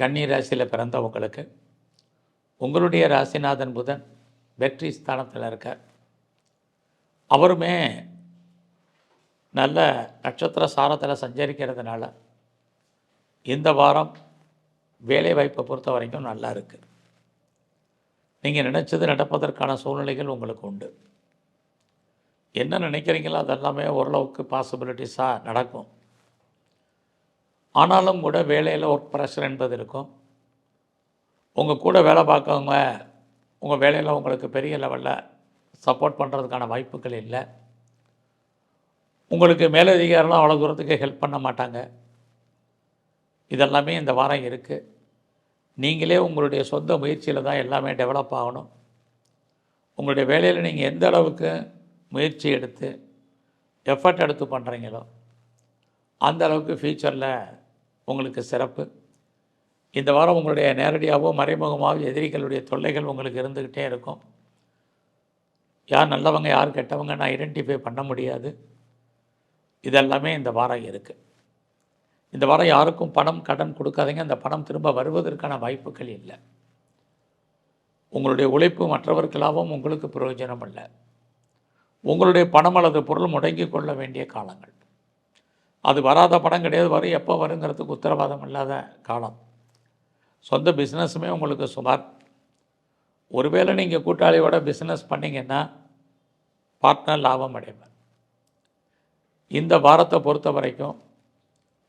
கன்னி ராசியில் பிறந்தவங்களுக்கு உங்களுடைய ராசிநாதன் புதன் வெற்றி ஸ்தானத்தில் இருக்கார். அவருமே நல்ல நட்சத்திர சாரத்தில் சஞ்சரிக்கிறதுனால இந்த வாரம் வேலை வாய்ப்பை பொறுத்த வரைக்கும் நல்லா இருக்குது நீங்கள் நினச்சது நடப்பதற்கான சூழ்நிலைகள் உங்களுக்கு உண்டு. என்ன நினைக்கிறீங்களோ அதெல்லாமே ஓரளவுக்கு பாசிபிலிட்டிஸாக நடக்கும். ஆனாலும் கூட வேலையில் ஒர்க் ப்ரெஷர் என்பது இருக்கும். உங்கள் கூட வேலை பார்க்கவங்க உங்கள் வேலையில் உங்களுக்கு பெரிய லெவலில் சப்போர்ட் பண்ணுறதுக்கான வாய்ப்புகள் இல்லை. உங்களுக்கு மேலதிகாரிலாம் அவ்வளோ தூரத்துக்கு ஹெல்ப் பண்ண மாட்டாங்க. இதெல்லாமே இந்த வாரம் இருக்குது நீங்களே உங்களுடைய சொந்த முயற்சியில் தான் எல்லாமே டெவலப் ஆகணும். உங்களுடைய வேலையில் நீங்கள் எந்த அளவுக்கு முயற்சி எடுத்து எஃபர்ட் எடுத்து பண்ணுறீங்களோ அந்த அளவுக்கு ஃப்யூச்சரில் உங்களுக்கு சிறப்பு. இந்த வாரம் உங்களுடைய நேரடியாகவோ மறைமுகமாகவோ எதிரிகளுடைய தொல்லைகள் உங்களுக்கு இருந்துக்கிட்டே இருக்கும். யார் நல்லவங்க யார் கெட்டவங்க நான் ஐடென்டிஃபை பண்ண முடியாது. இதெல்லாமே இந்த வாரம் இருக்குது இந்த வாரம் யாருக்கும் பணம் கடன் கொடுக்காதீங்க. அந்த பணம் திரும்ப வருவதற்கான வாய்ப்புகள் இல்லை. உங்களுடைய உழைப்பு மற்றவர்களாகவும் உங்களுக்கு பிரயோஜனம் இல்லை உங்களுடைய பணம் அல்லது பொருள் முடங்கி கொள்ள வேண்டிய காலங்கள். அது வராத படம் கிடையாது வரும். எப்போ வருங்கிறதுக்கு உத்தரவாதம் இல்லாத காலம். சொந்த பிஸ்னஸுமே உங்களுக்கு சுமார். ஒருவேளை நீங்கள் கூட்டாளியோட பிஸ்னஸ் பண்ணிங்கன்னா பார்ட்னர் லாபம் அடைவார். இந்த வாரத்தை பொறுத்த வரைக்கும்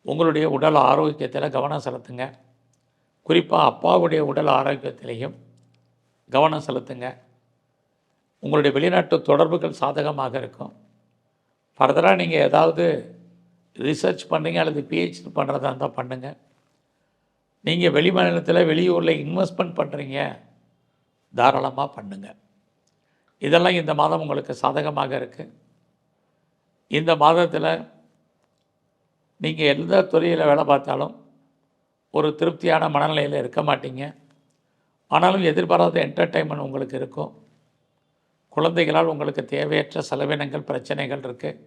உங்களுடைய உடல் ஆரோக்கியத்தில் கவனம் செலுத்துங்க. குறிப்பாக அப்பாவுடைய உடல் ஆரோக்கியத்திலையும் கவனம் செலுத்துங்க. உங்களுடைய வெளிநாட்டு தொடர்புகள் சாதகமாக இருக்கும். ஃபர்தராக நீங்கள் ஏதாவது ரிசர்ச் பண்ணுறீங்க அல்லது பிஹெச்டி பண்ணுறதா இருந்தால் பண்ணுங்கள் நீங்கள் வெளி மாநிலத்தில் வெளியூரில் இன்வெஸ்ட்மெண்ட் பண்ணுறீங்க தாராளமாக பண்ணுங்கள் இதெல்லாம் இந்த மாதம் உங்களுக்கு சாதகமாக இருக்குது இந்த மாதத்தில் நீங்கள் எந்த துறையில் வேலை பார்த்தாலும் ஒரு திருப்தியான மனநிலையில் இருக்க மாட்டீங்க. ஆனாலும் எதிர்பாராத என்டர்டைன்மெண்ட் உங்களுக்கு இருக்கும். குழந்தைகளால் உங்களுக்கு தேவையற்ற செலவினங்கள் பிரச்சனைகள் இருக்குது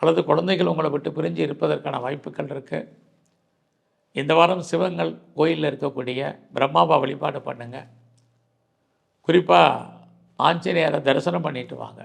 அல்லது குழந்தைகள் உங்களை விட்டு பிரிஞ்சு இருப்பதற்கான வாய்ப்புகள் இருக்குது இந்த வாரம் சிவங்கள் கோயிலில் இருக்கக்கூடிய பிரம்மாவை வழிபாடு பண்ணுங்கள் குறிப்பாக ஆஞ்சநேயரை தரிசனம் பண்ணிட்டு வாங்க.